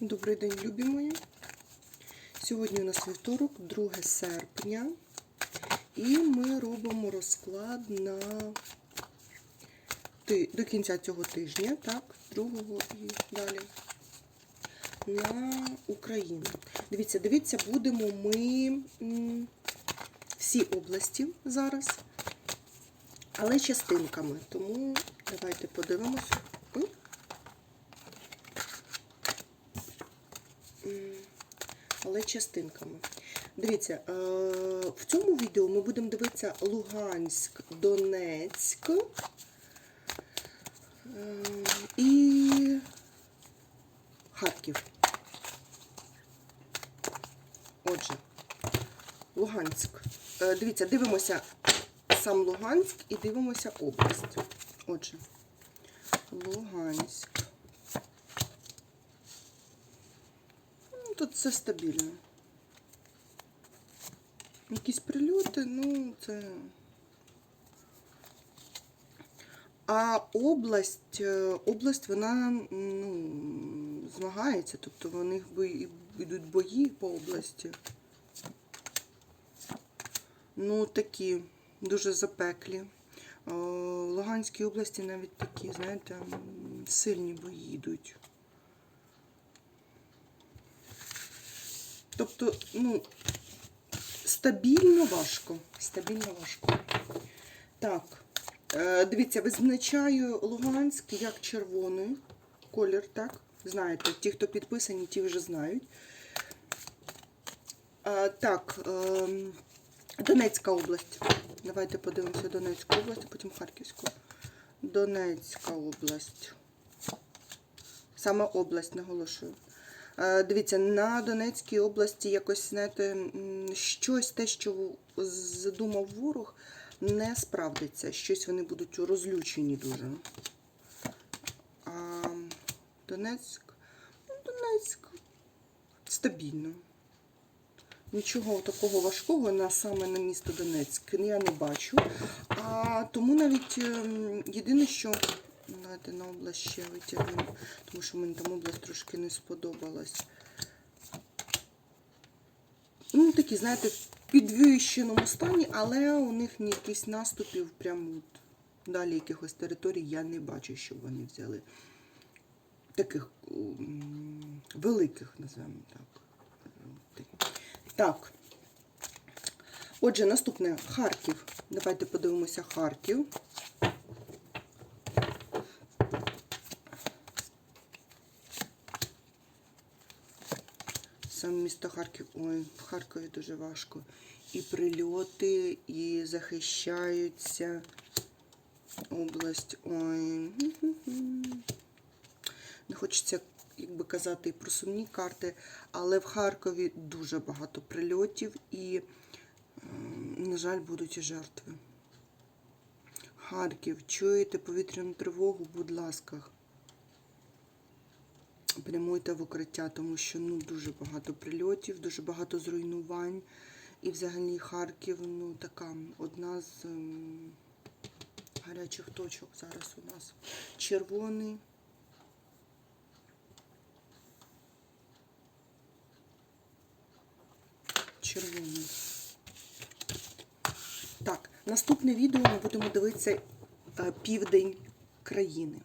Добрий день, любі мої. Сьогодні у нас вівторок, 2 серпня, і ми робимо розклад на до кінця цього тижня, так, 2 і далі. На Україну. Дивіться, дивіться, будемо ми всі області зараз, але частинками. Тому давайте подивимось. Але частинками. Дивіться, е, в цьому відео ми будемо дивитися Луганськ, Донецьк е, і Харків. Отже, Луганськ. Е, Дивіться, дивимося сам Луганськ і дивимося область. Отже, Луганськ. Тут все стабільно. Якісь прильоти, ну, це. А область, е, область, вона ну, змагається, тобто в них йдуть бої по області. Ну, такі дуже запеклі. Е, В Луганській області навіть такі, знаєте, сильні бої йдуть. Тобто, ну, стабільно важко. Стабільно важко. Так, е, дивіться, визначаю Луганськ як червоний колір, так? Знаєте, ті, хто підписані, ті вже знають. Е, так, е, Донецька область. Давайте подивимося Донецьку область, а потім Харківську. Донецька область. Саме область, наголошую. Е, Дивіться, на Донецькій області якось, знаєте, щось те, що задумав ворог, не справдиться. Щось вони будуть розлючені дуже. А Донецьк, ну, Донецьк стабільно. Нічого такого важкого на саме на місто Донецьк я не бачу. А тому навіть ем, єдине, що давайте на область ще витягнемо, тому що мені там область трошки не сподобалась. Ну, такі, знаєте, в підвищеному стані, але у них якісь наступів прямо от далі якихось територій я не бачу, щоб вони взяли. Таких великих, називаємо так. Так. Отже, наступне Харків. Давайте подивимося Харків. Саме місто Харків. Ой, в Харкові дуже важко. І прильоти, і захищаються. Область. Ой. Не хочеться, як би казати, і про сумні карти, але в Харкові дуже багато прильотів і, ем, на жаль, будуть і жертви. Харків, чуєте повітряну тривогу, будь ласка. Прямуйте в укриття, тому що ну, дуже багато прильотів, дуже багато зруйнувань. І взагалі Харків, ну, така одна з ем, гарячих точок зараз у нас. Червоний. червоний. Так, наступне відео ми будемо дивитися е, південь країни.